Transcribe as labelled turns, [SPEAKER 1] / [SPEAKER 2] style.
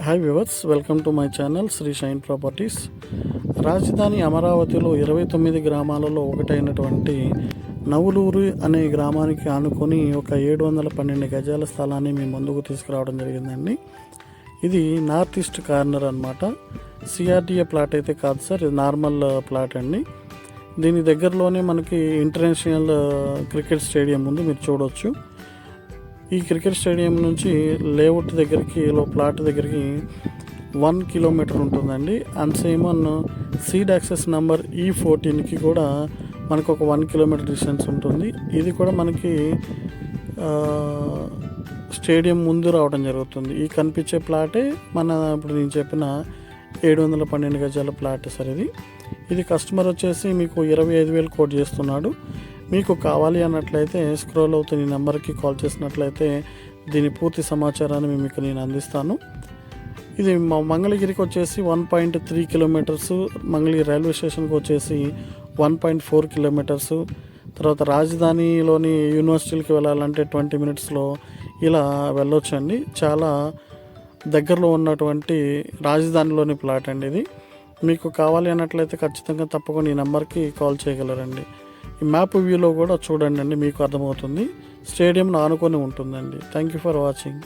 [SPEAKER 1] Hi viewers welcome to my channel Shri shine properties రాజధాని అమరావతిలో ఇరవై తొమ్మిది గ్రామాలలో ఒకటైనటువంటి నవులూరు అనే గ్రామానికి ఆనుకొని ఒక ఏడు వందల పన్నెండు గజాల స్థలాన్ని మీ ముందుకు తీసుకురావడం జరిగిందండి. ఇది నార్త్ ఈస్ట్ కార్నర్ అనమాట సిఆర్టీఏ ప్లాట్ అయితే కాదు సార్ ఇది నార్మల్ ప్లాట్ అండి. దీని దగ్గరలోనే మనకి ఇంటర్నేషనల్ క్రికెట్ స్టేడియం ఉంది మీరు చూడవచ్చు ఈ క్రికెట్ స్టేడియం నుంచి లేఅవుట్ దగ్గరికి లో ప్లాట్ దగ్గరికి వన్ కిలోమీటర్ ఉంటుందండి. And same an seed access number ఈ ఫోర్టీన్కి కూడా మనకు ఒక వన్ కిలోమీటర్ డిస్టెన్స్ ఉంటుంది. ఇది కూడా మనకి స్టేడియం ముందు రావడం జరుగుతుంది. ఈ కనిపించే ప్లాటే మన ఇప్పుడు నేను చెప్పిన ఏడు వందల పన్నెండు గజాల ప్లాట్ సార్ ఇది. ఇది కస్టమర్ వచ్చేసి మీకు ఇరవై ఐదు వేలు కోట్ చేస్తున్నాడు. మీకు కావాలి అన్నట్లయితే స్క్రోల్ అవుతున్న ఈ నెంబర్కి కాల్ చేసినట్లయితే దీని పూర్తి సమాచారాన్ని మేము మీకు నేను అందిస్తాను. ఇది మా మంగళగిరికి వచ్చేసి one point three kilometres Mangalagiri railway స్టేషన్కి వచ్చేసి వన్ పాయింట్ ఫోర్ కిలోమీటర్స్ తర్వాత రాజధానిలోని యూనివర్సిటీలకి వెళ్ళాలంటే ట్వంటీ మినిట్స్లో ఇలా వెళ్ళొచ్చండి. చాలా దగ్గరలో ఉన్నటువంటి రాజధానిలోని ప్లాట్ అండి ఇది. మీకు కావాలి అన్నట్లయితే ఖచ్చితంగా తప్పకుండా ఈ నెంబర్కి కాల్ చేయగలరండి. ఈ మ్యాప్ వ్యూలో కూడా చూడండి అండి మీకు అర్థమవుతుంది. స్టేడియం ఆనుకొని ఉంటుందండి. Thank you for watching